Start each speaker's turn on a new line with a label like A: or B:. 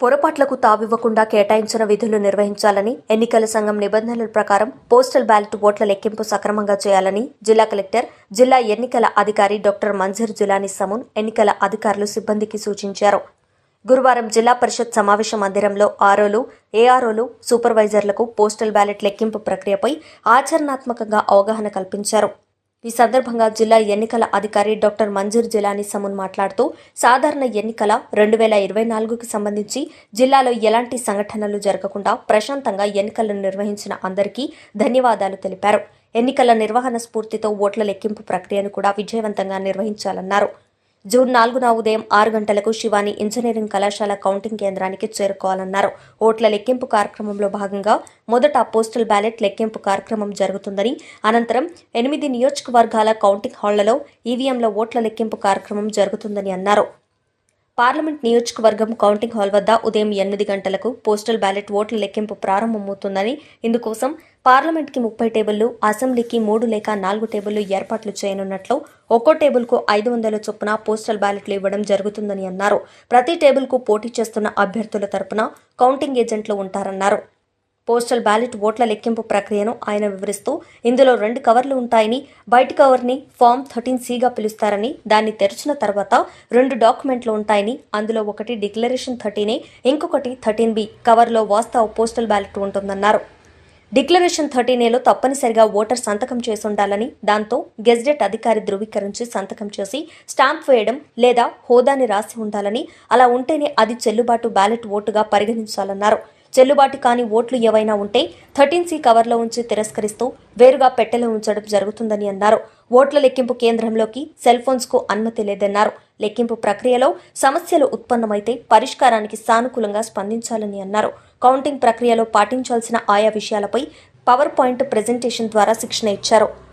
A: పొరపాట్లకు తావివ్వకుండా కేటాయించిన విధులు నిర్వహించాలని ఎన్నికల సంఘం నిబంధనల ప్రకారం పోస్టల్ బ్యాలెట్ ఓట్ల లెక్కింపు సక్రమంగా చేయాలని జిల్లా కలెక్టర్ జిల్లా ఎన్నికల అధికారి డాక్టర్ మంజర్ జులానీ సమూన్ ఎన్నికల అధికారులు సిబ్బందికి సూచించారు. గురువారం జిల్లా పరిషత్ సమావేశ మందిరంలో ఆర్ఓలు ఏఆర్ఓలు సూపర్వైజర్లకు పోస్టల్ బ్యాలెట్ లెక్కింపు ప్రక్రియపై ఆచరణాత్మకంగా అవగాహన కల్పించారు. ఈ సందర్భంగా జిల్లా ఎన్నికల అధికారి డాక్టర్ మంజూర్ జిలానీ సమున్ మాట్లాడుతూ సాధారణ ఎన్నికల రెండు వేల ఇరవై నాలుగుకి సంబంధించి జిల్లాలో ఎలాంటి సంఘటనలు జరగకుండా ప్రశాంతంగా ఎన్నికలను నిర్వహించిన అందరికీ ధన్యవాదాలు తెలిపారు. ఎన్నికల నిర్వహణ స్ఫూర్తితో ఓట్ల లెక్కింపు ప్రక్రియను కూడా విజయవంతంగా నిర్వహించాలన్నారు. జూన్ నాలుగున ఉదయం ఆరు గంటలకు శివాని ఇంజనీరింగ్ కళాశాల కౌంటింగ్ కేంద్రానికి చేరుకోవాలన్నారు. ఓట్ల లెక్కింపు కార్యక్రమంలో భాగంగా మొదట పోస్టల్ బ్యాలెట్ లెక్కింపు కార్యక్రమం జరుగుతుందని అనంతరం ఎనిమిది నియోజకవర్గాల కౌంటింగ్ హాళ్ళలో ఈవీఎంల ఓట్ల లెక్కింపు కార్యక్రమం జరుగుతుందని అన్నారు. పార్లమెంట్ నియోజకవర్గం కౌంటింగ్ హాల్ వద్ద ఉదయం ఎనిమిది గంటలకు పోస్టల్ బ్యాలెట్ ఓట్ల లెక్కింపు ప్రారంభమవుతుందని. ఇందుకోసం పార్లమెంట్కి ముప్పై టేబుళ్ళు అసెంబ్లీకి మూడు లేక నాలుగు టేబుళ్ళు ఏర్పాట్లు చేయనున్నట్లు ఒక్కో టేబుల్కు ఐదు వందల చొప్పున పోస్టల్ బ్యాలెట్లు ఇవ్వడం జరుగుతుందని అన్నారు. ప్రతి టేబుల్కు పోటీ చేస్తున్న అభ్యర్థుల తరపున కౌంటింగ్ ఏజెంట్లు ఉంటారన్నారు. పోస్టల్ బ్యాలెట్ ఓట్ల లెక్కింపు ప్రక్రియను ఆయన వివరిస్తూ ఇందులో రెండు కవర్లు ఉంటాయని బయటి కవర్ని ఫామ్ థర్టీన్ సిగా పిలుస్తారని దాన్ని తెరిచిన తర్వాత రెండు డాక్యుమెంట్లు ఉంటాయని అందులో ఒకటి డిక్లరేషన్ థర్టీనే ఇంకొకటి థర్టీన్ బి కవర్లో వాస్తవ పోస్టల్ బ్యాలెట్ ఉంటుందన్నారు. డిక్లరేషన్ థర్టీన్ ఏలో తప్పనిసరిగా ఓటర్ సంతకం చేసి ఉండాలని దాంతో గెజిటెట్ అధికారి ధృవీకరించి సంతకం చేసి స్టాంప్ వేయడం లేదా హోదాని రాసి ఉండాలని అలా ఉంటేనే అది చెల్లుబాటు బ్యాలెట్ ఓటుగా పరిగణించాలన్నారు. చెల్లుబాటు కాని ఓట్లు ఏవైనా ఉంటే థర్టీన్ సి కవర్లో ఉంచి తిరస్కరిస్తూ వేరుగా పెట్టెలో ఉంచడం జరుగుతుందని అన్నారు. ఓట్ల లెక్కింపు కేంద్రంలోకి సెల్ ఫోన్స్కు అనుమతి లేదన్నారు. లెక్కింపు ప్రక్రియలో సమస్యలు ఉత్పన్నమైతే పరిష్కారానికి సానుకూలంగా స్పందించాలని అన్నారు. కౌంటింగ్ ప్రక్రియలో పాటించాల్సిన ఆయా విషయాలపై పవర్ పాయింట్ ప్రెజెంటేషన్ ద్వారా శిక్షణ ఇచ్చారు.